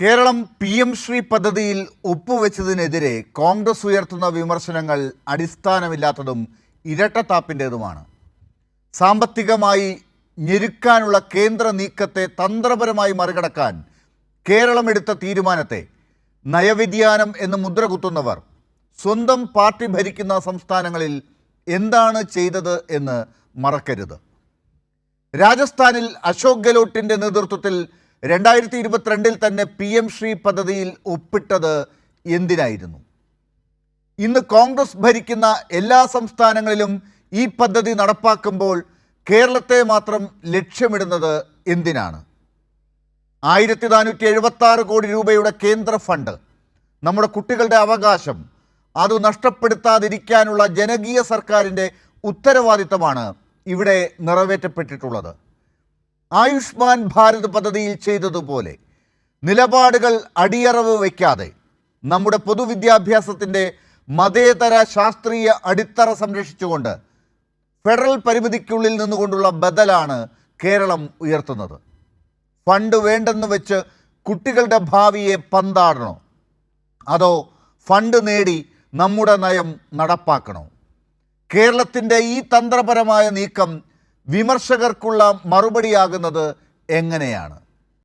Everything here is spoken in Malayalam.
കേരളം പി എം ശ്രീ പദ്ധതിയിൽ ഒപ്പുവെച്ചതിനെതിരെ കോൺഗ്രസ് ഉയർത്തുന്ന വിമർശനങ്ങൾ അടിസ്ഥാനമില്ലാത്തതും ഇരട്ടത്താപ്പിന്റേതുമാണ്. സാമ്പത്തികമായി ഞെരുക്കാനുള്ള കേന്ദ്ര നീക്കത്തെ തന്ത്രപരമായി മറികടക്കാൻ കേരളം എടുത്ത തീരുമാനത്തെ നയവ്യതിയാനം എന്ന് മുദ്ര കുത്തുന്നവർ സ്വന്തം പാർട്ടി ഭരിക്കുന്ന സംസ്ഥാനങ്ങളിൽ എന്താണ് ചെയ്തത് എന്ന് മറക്കരുത്. രാജസ്ഥാനിൽ അശോക് ഗെലോട്ടിന്റെ നേതൃത്വത്തിൽ രണ്ടായിരത്തി ഇരുപത്തിരണ്ടിൽ തന്നെ പി എം ശ്രീ പദ്ധതിയിൽ ഒപ്പിട്ടത് എന്തിനായിരുന്നു? ഇന്ന് കോൺഗ്രസ് ഭരിക്കുന്ന എല്ലാ സംസ്ഥാനങ്ങളിലും ഈ പദ്ധതി നടപ്പാക്കുമ്പോൾ കേരളത്തെ മാത്രം ലക്ഷ്യമിടുന്നത് എന്തിനാണ്? ആയിരത്തി നാനൂറ്റി എഴുപത്തി കോടി രൂപയുടെ കേന്ദ്ര ഫണ്ട് നമ്മുടെ കുട്ടികളുടെ അവകാശം അത് നഷ്ടപ്പെടുത്താതിരിക്കാനുള്ള ജനകീയ സർക്കാരിന്റെ ഉത്തരവാദിത്തമാണ് ഇവിടെ നിറവേറ്റപ്പെട്ടിട്ടുള്ളത്. ആയുഷ്മാൻ ഭാരത് പദ്ധതിയിൽ ചെയ്തതുപോലെ നിലപാടുകൾ അടിയറവ് വയ്ക്കാതെ നമ്മുടെ പൊതുവിദ്യാഭ്യാസത്തിന്റെ മതേതര ശാസ്ത്രീയ അടിത്തറ സംരക്ഷിച്ചുകൊണ്ട് ഫെഡറൽ പരിമിതിക്കുള്ളിൽ നിന്നുകൊണ്ടുള്ള ബദലാണ് കേരളം ഉയർത്തുന്നത്. ഫണ്ട് വേണ്ടെന്ന് വെച്ച് കുട്ടികളുടെ ഭാവിയെ പന്താടണോ? അതോ ഫണ്ട് നേടി നമ്മുടെ നയം നടപ്പാക്കണോ? കേരളത്തിന്റെ ഈ തന്ത്രപരമായ നീക്കം വിമർശകർക്കുള്ള മറുപടിയാകുന്നത് എങ്ങനെയാണ്?